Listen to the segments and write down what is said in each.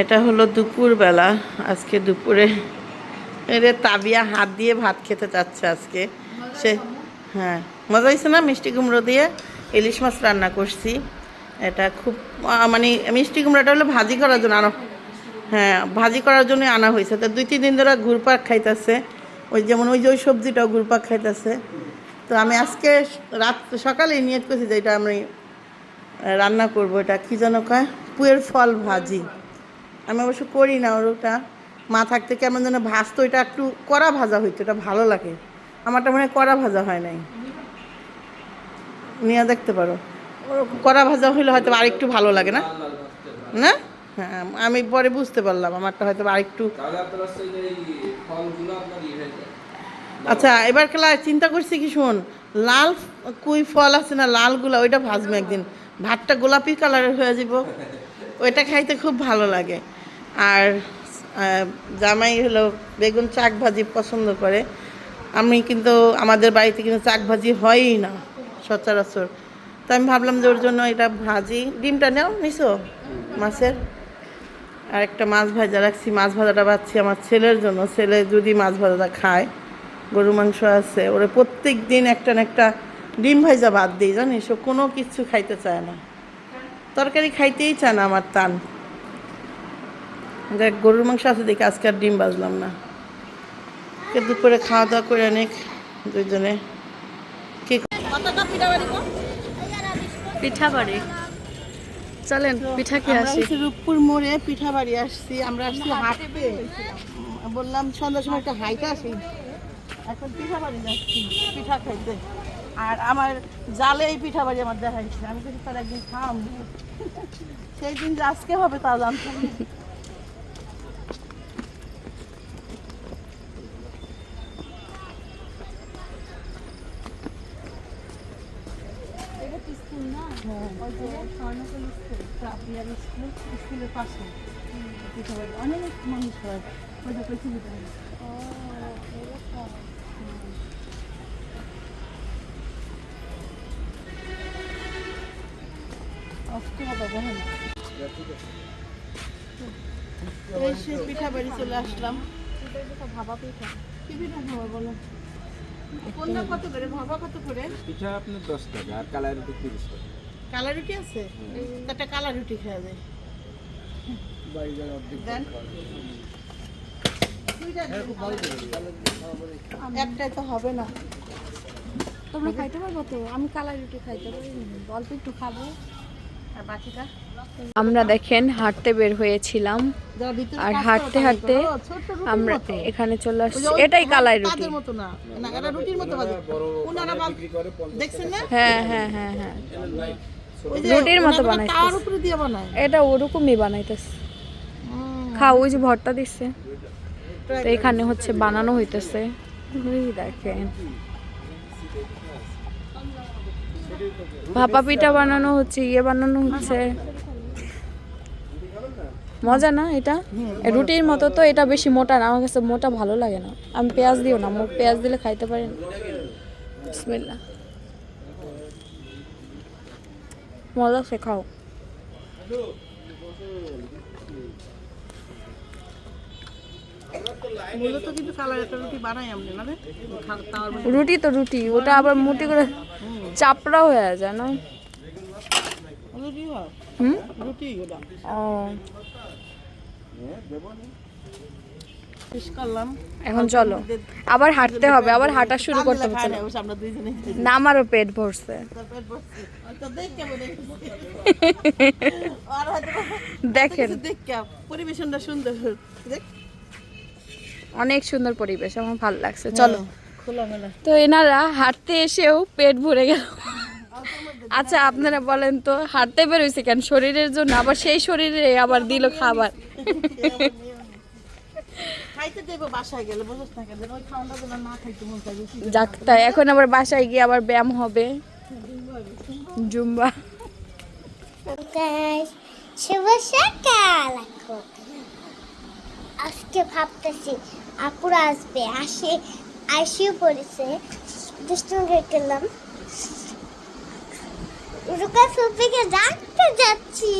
এটা হলো দুপুরবেলা। আজকে দুপুরে এরে তাবিয়া হাত দিয়ে ভাত খেতে চাচ্ছে আজকে। সে হ্যাঁ মজা হয়েছে না? মিষ্টি কুমড়ো দিয়ে ইলিশ মাছ রান্না করছি। এটা খুব মানে মিষ্টি কুমড়োটা হলো ভাজি করার জন্য আনা হ্যাঁ ভাজি করার জন্য আনা হয়েছে তো দুই তিন দিন ধরে ঘুরপাক খাইতেছে। ওই যেমন ওই যে ওই সবজিটাও ঘুরপাক খাইতেছে। তো আমি আজকে রাত সকালে নিয়ত করছি যে এটা আমি রান্না করব। এটা কী যেন কয়? পুয়ের ফল ভাজি। আমি অবশ্য করি না ওর ওটা মা থাকতে কেমন যেন ভাজতো এটা একটু কড়া ভাজা হইতো এটা ভালো লাগে। আমারটা মনে হয় কড়া ভাজা হয় নাই। নিয়ে দেখতে পারো। কড়া ভাজা হইলে হয়তো আরেকটু ভালো লাগে না? না? হ্যাঁ আমি পরে বুঝতে পারলাম আমারটা হয়তো আরেকটু আচ্ছা এবার খেলা চিন্তা করছি কি শোন লাল কুই ফল আছে না লালগুলা ওইটা ভাজবে একদিন। ভাতটা গোলাপি কালারের হয়ে যাব ওইটা খাইতে খুব ভালো লাগে। আর জামাই হলো বেগুন চাক ভাজি পছন্দ করে। আমি কিন্তু, আমাদের বাড়িতে কিন্তু চাক ভাজি হয়ই না, সচরাচর। তো আমি ভাবলাম যে ওর জন্য এটা ভাজি। ডিমটা নেও, নিছো মাছের? আর একটা মাছ ভাজা রাখছি। মাছ ভাজাটা বাচ্ছি আমার ছেলের জন্য। ছেলে যদি মাছ ভাজাটা খায় গরু মাংস আছে, ওরে প্রত্যেক দিন একটা না একটা ডিম ভাজা ভাত দিই, জানিস? কোনো কিছু খাইতে চায় না। তরকারি খাইতেই চায় না আমার টান দেখ গরুর মাংস আছে দেখে আজকে আর ডিম বাজলাম না। কে দুপুরে খাওয়া দাওয়া করে অনেক দুইজনে। কি পিঠা বাড়ি চলেন পিঠা খেয়ে আসি? রূপপুর মোড়ে পিঠা বাড়ি আসছি আমরা আসছি হাঁটতে বললাম সন্ধ্যার সময় একটা হাইটে আসি এখন পিঠা বাড়ি যাচ্ছি। পিঠা খাইতে। আর আমার জালে এই পিঠা বাড়ি আমার দেখাইছে আমি কিন্তু তার একদিন খাম সেই দিন যে আজকে হবে তা জানতাম না। হ্যাঁ। স্কুলের পাশে। অনেক মানুষ হয়। ওইটা পৃথিবীতে পিঠা বাড়ি চলে আসলাম। ভাবা পিঠা কি পিঠা খাব বলো? কোনটা কত করে? ভাবা কত করে? পিঠা আপনার দশ টাকা আর কালাই রুটি তিরিশ টাকা। কালা রুটি আছে? একটা কালা রুটি খাওয়া যায়। দেন। একটাই তো হবে না। তোমরা খাইতে পারব তো? আমি কালাই রুটি খাইতে পারি। অল্প একটু খাব। আমরা দেখেন, হাঁটতে বের হয়েছিলাম। আর হাঁটতে হাঁটতে আমরা এখানে চলে আসছি। এটাই কালাই রুটি। হ্যাঁ হ্যাঁ হ্যাঁ হ্যাঁ। রুটির মতো বানায় এটা ওরকমই বানাইতেছে। খাও, ওই যে ভর্তা দিচ্ছে। এখানে হচ্ছে বানানো হইতেছে। দেখেন। ভাপা পিঠা বানানো হচ্ছে ইয়ে বানানো হচ্ছে। মজা না এটা? রুটির মতো তো এটা বেশি মোটা না, আমার কাছে মোটা ভালো লাগে না। আমি পেঁয়াজ দিও না মুখ পেঁয়াজ দিলে খাইতে পারি না। বিসমিল্লা মজা সে খাও। মূলত কিন্তু কালার একটা রুটি বানাই আমরা না রুটি তো রুটি ওটা আবার মুটি করে চাপড়া হয়ে যায় না রুটি হয়? হুম? রুটি ওটা। ও। এখন চলো আবার হাঁটতে হবে আবার হাঁটা শুরু করতে হবে না আমারও পেট ভরছে। হয়তো দেখেন। দেখ পরিবেশনটা সুন্দর দেখ। অনেক সুন্দর পরিবেশ আমার ভালো লাগছে। চলো। খোলামেলা। তো এনারা হাঁটতে এসেও পেট ভরে গেল। আচ্ছা আপনারা বলেন তো হাঁটতে বেরোইছে কেন? শরীরের জন্য আবার সেই শরীরে আবার দিল খাবার। মন যাক তাই এখন আবার বাসায় গিয়ে আবার ব্যায়াম হবে। জুম্বা। শুভ সকাল আজকে ভাবতেছি আপুরা আসবে, আসে আইসিউ পড়েছে দুষ্টুকে গেলাম। রুকা সুপিকে ডাকতে যাচ্ছি।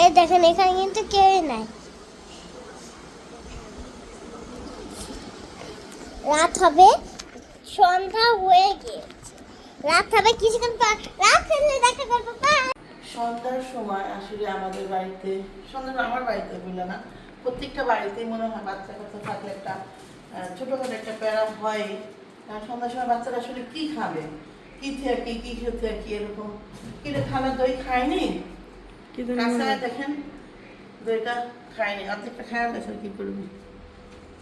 এই দেখেন, এখানে কিন্তু কেউই নাই। রাত হবে, সন্ধ্যা হয়ে গিয়েছে। রাত হবে কিছুক্ষণ রাত ফেললে দেখা করব সন্ধ্যার সময় আসলে আমাদের বাড়িতে সন্ধ্যা আমার বাড়িতে বললে না প্রত্যেকটা বাড়িতেই মনে হয় বাচ্চা কাচ্চা থাকলে একটা ছোটখাটো একটা প্যারা হয়। কারণ সন্ধ্যার সময় বাচ্চারা আসলে কী খাবে? কি থেকে কি খেতে কি এরকম? কিন্তু খানা দই খায়নি? কাঁচা দেখেন দইটা খায়নি। অর্ধেকটা খায় না কি করবি?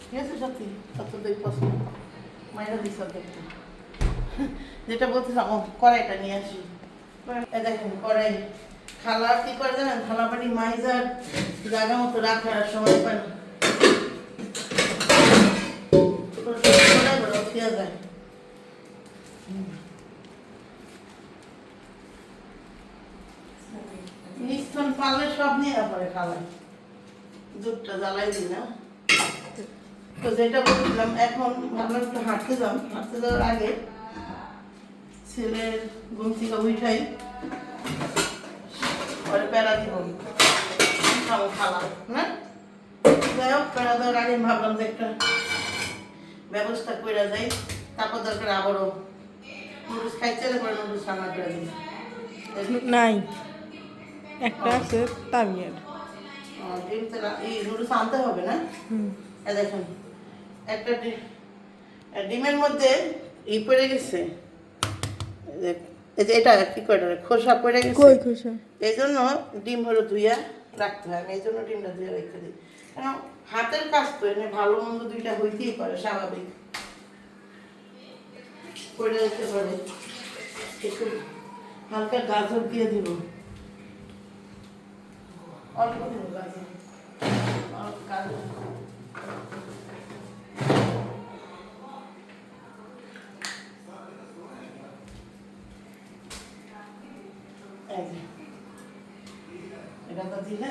ঠিক আছে সত্যি কত দই পছন্দ মাইরা দিস অর্ধেকটা। যেটা বলতেছিলাম কড়াইটা নিয়ে আসি। দেখেন, কড়াই। খালা কি করে জানেন? থালা পানি মাইজার জায়গা মতো রাখার সময় পান। সব নিয়ে পরে খালাই দুধটা জ্বালাই না। তো যেটা বলছিলাম, এখন ভাবলাম একটু হাঁটতে যাও হাঁটতে যাওয়ার আগে ছেলের ঘুম থেকে উঠাই পরে প্যারা দিব। খাব খালা না যাই হোক প্যারা দেওয়ার আগে ভাবলাম যে একটা ব্যবস্থা করে যাই। তারপর দরকার আবারও নুডলস খাইতে হলে পরে নুডলস রান্না করে দিই নাই একটা আছে তামিয়ার। আহ, ডিম তো এই নুডলস আনতে হবে না? দেখুন একটা ডিমের মধ্যে ই পড়ে গেছে। যে- এটা কি করে খোসা পড়ে গেছে? খুশা এই জন্য ডিম হলো ধুইয়া রাখতে হয় আমি এই জন্য ডিমটা ধুইয়া রেখে দিই। কারণ হাতের কাজ তো এনে ভালো মন্দ দুইটা হইতেই পারে স্বাভাবিক। পড়ে যেতে পারে। একটু হালকা গাজর দিয়ে দিব। অল্প দিব গাজর। গাজর এই যে এটা তো দিলে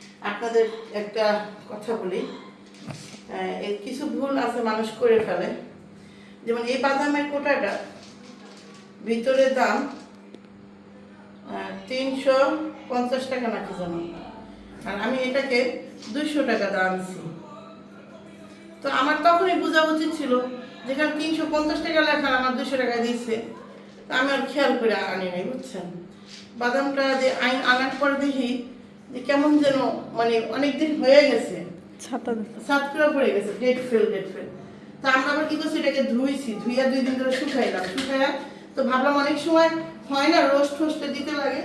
আপনাদের একটা কথা বলি। কিছু ভুল আছে, মানুষ করে ফেলে। যেমন এই বাদামের কোটাটা, ভিতরে দাম তিনশো পঞ্চাশ টাকা নাকি জানো আর আমি এটাকে দুইশো টাকা দাম আনছি তো আমার তখনই বোঝা উচিত ছিল যেখানে তিনশো পঞ্চাশ টাকা লেখা, আমার দুশো টাকা দিচ্ছে তা আমি আর খেয়াল করে আনি নাই, বুঝছেন? বাদামটা যে আইন আনার পর দেখি যে কেমন যেন মানে অনেক দিন হয়ে গেছে। সাতকুড়া পড়ে গেছে ডেট ফেল ডেট ফেল। তো আমরা আবার কি করছি এটাকে ধুইছি ধুইয়া দুই দিন ধরে শুকাইলাম। শুকাইয়া তো ভাবলাম অনেক সময় হয় না রোস্ট টোস্টে দিতে লাগে।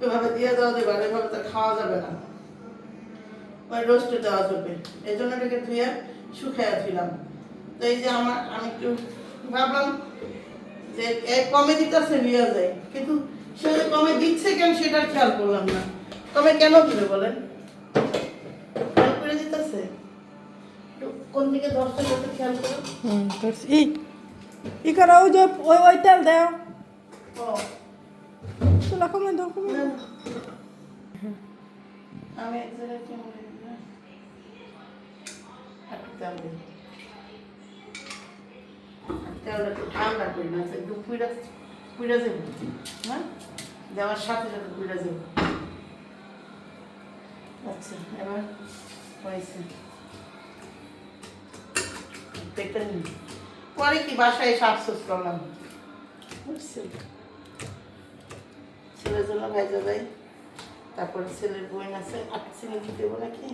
ওইভাবে দিয়ে দেওয়া যাবে আর এভাবে তো খাওয়া যাবে না। ওই রোস্টে দেওয়া যাবে। এই জন্য এটাকে ধুইয়া শুকাইয়া দিলাম তো এই যে আমার আমি একটু ভাবলাম যে কমে দিতেছে নিয়ে যায়। কিন্তু সে কমে দিচ্ছে কেন সেটা খেয়াল করলাম না। কমে কেন দিবে বলেন? করে দিতেছে? কোন দিকে দশটা কত খেয়াল করো। হুম করছি ই ই করো ওই যে ওই ওই তেল দাও ও। চলো কমে দাও কমে। আমি এক জায়গায় কেমন একটু তেল দিই। তেলটা একটু ঠান্ডা করি না একদম পুইরা পুইরা যাব। হ্যাঁ? দেওয়ার সাথে সাথে পুইরা যাব। আচ্ছা এবার হয়েছে। পরে কি বাসায় এসে আফসোস করলাম? বুঝছেন ছেলের জন্য ভেজা দেয়। তারপরে ছেলের বই আছে, আর চিনি কি দেবো নাকি?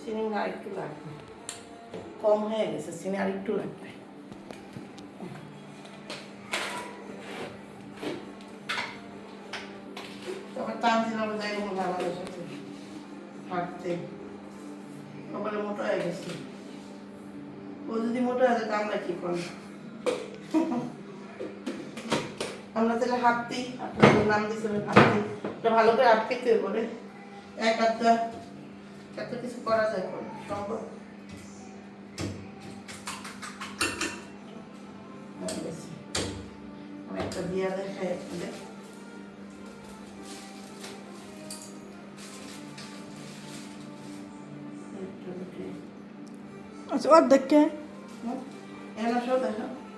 চিনি হয় আরেকটু লাগবে। কম হয়ে গেছে, চিনি আরেকটু লাগবে। তারপর তানজিল আবার যাই কোনো আমাদের সাথে হাঁটতে সকালে মোটা হয়ে গেছে। ও যদি মোটা হয়ে যায় আমরা কি করব? আমরা তাহলে হাঁটতি। আপনাদের নাম দিয়েছিলেন হাঁটতি। এটা ভালো করে আটকেতে বলে এক আধটা এত কিছু করা যায় সম্ভব? একটা দিয়া দেখাই আচ্ছা অর্ধেক কে?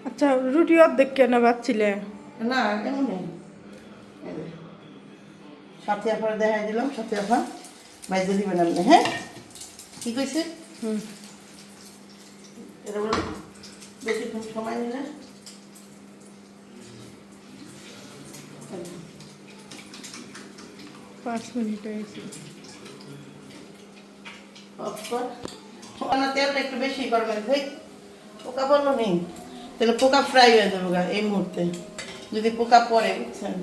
আচ্ছা রুটি অর্ধেক কে না বাচ্ছিলে? না এমনি যে। সাথে আপনার দেখাই দিলাম সাথে আপনার বাইজে দিবেন আপনি হ্যাঁ? কি কইছে? হুম। এটা বেশিক্ষণ সময় নিলে। পাঁচ মিনিট হয়েছে। ওখানে তেলটা একটু বেশি করবেন ভাই পোকা পড়ল নেই। তাহলে পোকা ফ্রাই হয়ে যাবে গা এই মুহূর্তে। যদি পোকা পড়ে বুঝছেন?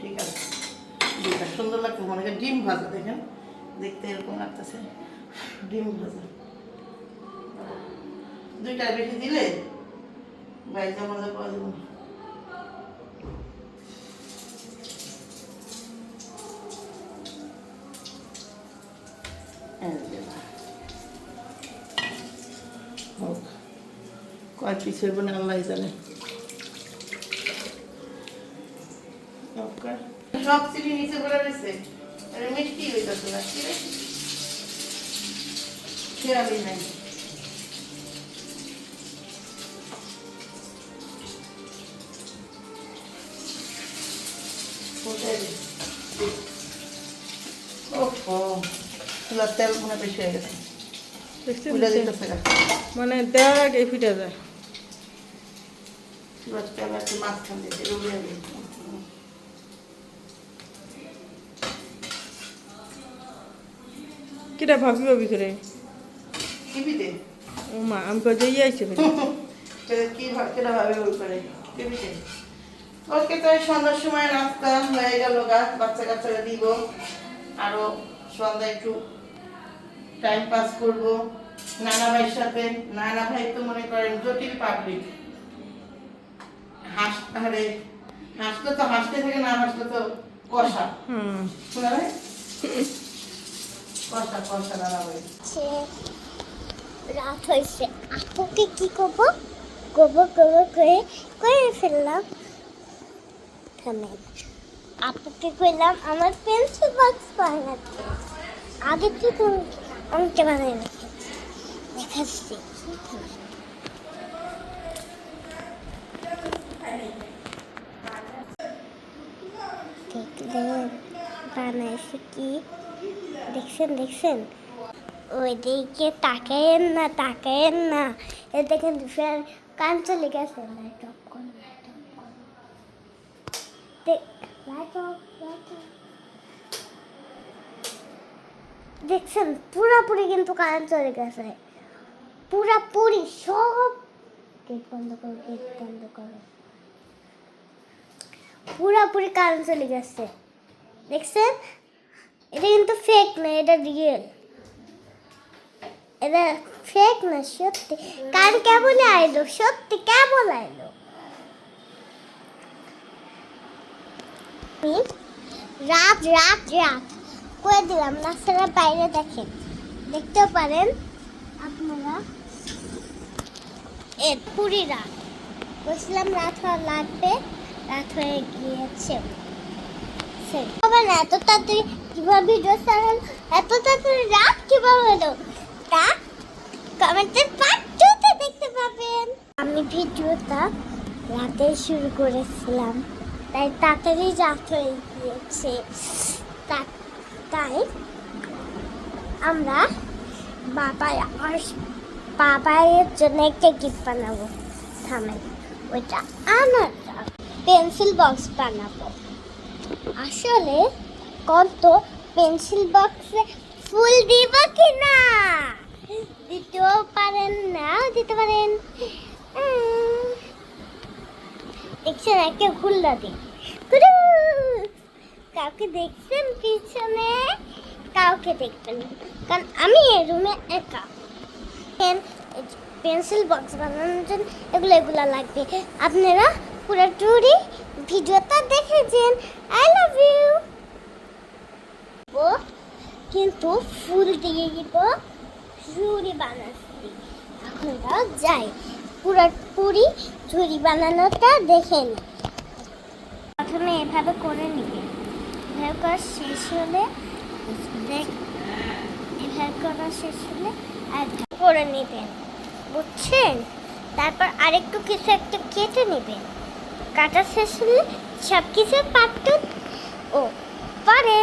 ঠিক আছে। সুন্দর লাগছে মনে হয় ডিম ভাজা দেখেন? দেখতে এরকম লাগতেছে। ডিম ভাজা। দুইটা বেশি দিলে বাইজা মজা পাওয়া যাবে কয় পিস হইব না আল্লাহ জানে। সব চিনি নিচে পড়ে রয়েছে। মিষ্টি হইতেছে না কি রে? খেয়ালই নাই। তেল মনে বেশি হয়ে গেছে। মানে দেওয়ার আগে ফিটে যায়। চুলার তেল একটু মাঝখান। কিরা ভাবি ভাবি করে? টিভিতে? ও মা আমি কই যাই আইছে কি কেটা ভাবে ওই করে? টিভিতে? ওকে তো সন্ধ্যার সময় নাস্তা হয়ে গেল গা বাচ্চা কাচ্চাকে দিব। আরও সন্ধ্যা একটু টাইম পাস করব। নানা ভাইয়ের সাথে নানা ভাই তো মনে করেন জটিল পাবলিক হাস আরে হাসলে তো হাসতে থাকে না হাসলে তো কষা। হুম। শোনা ভাই? কষা কষা ভাই। রাত হয়েছে। আপুকে কি করব গোবর গোবর করে করে ফেললাম। আপুকে কইলাম আমার পেন্সিল বক্স বানাতে। আগে থেকে আমাকে বানাই রেখেছি দেখাচ্ছি বানাইছে কি দেখছেন দেখছেন ওইদিকে তাকায়েন না তাকায়েন না এ দেখেন কান চলে গেছে লাইট অফ করুন লাইট অফ দেখছেন পুরাপুরি কিন্তু কারেন্ট চলে গেছে। পুরাপুরি, সব গেট বন্ধ করো, গেট বন্ধ করো। পুরাপুরি কারেন্ট চলে গেছে। দেখছেন? এটা কিন্তু ফেক না, এটা রিয়েল এটা ফেক না, সত্যি। কারণ কেমন আইলো? সত্যি কেমন আইলো? রাত রাত রাত করে দিলাম রাস্তাটা বাইরে দেখেন। দেখতে পারেন আপনারা। এ, পুরি রাত। বলছিলাম রাত হওয়া লাগবে। রাত হয়ে গিয়েছে সেই আবার এত তাড়াতাড়ি কীভাবে ভিডিও ছাড়াল? এত তাড়াতাড়ি রাত কীভাবে হলো? তা কমেন্টের পার্ট দেখতে পাবেন। আমি ভিডিওটা রাতে শুরু করেছিলাম, তাই তাড়াতাড়ি রাত হয়ে গিয়েছে। তাই আমরা বাবা আর বাবাইয়ের জন্য একটা গিফট বানাবো। থামেন ওইটা আমার পেন্সিল বক্স বানাবো। আসলে কত পেন্সিল বক্সে ফুল দিব কি না দিতেও পারেন না, দিতে পারেন। দেখছেন খুলনা দিই। কুরু! কাউকে দেখছেন পিছনে? কাউকে দেখবেন। কারণ আমি এই রুমে একা। পেন পেন্সিল বক্স বানানোর জন্য এগুলো এগুলো লাগবে। আপনারা পুরো টুরি ভিডিওটা দেখেছেন? আই লাভ ইউ ও, কিন্তু ফুল দিয়ে দিব, ঝুড়ি বানাচ্ছি। এখন যাই। পুরো পুরি ঝুড়ি বানানোটা দেখে প্রথমে এভাবে করে নিবে। এভাবে করা শেষ হলে দেখ, এভাবে করা শেষ হলে আর করে নেবেন। বুঝছেন? তারপর আরেকটু কিছু একটা কেটে নেবেন। কাটা শেষ হলে সব কিছু পাট্টু ও পারে।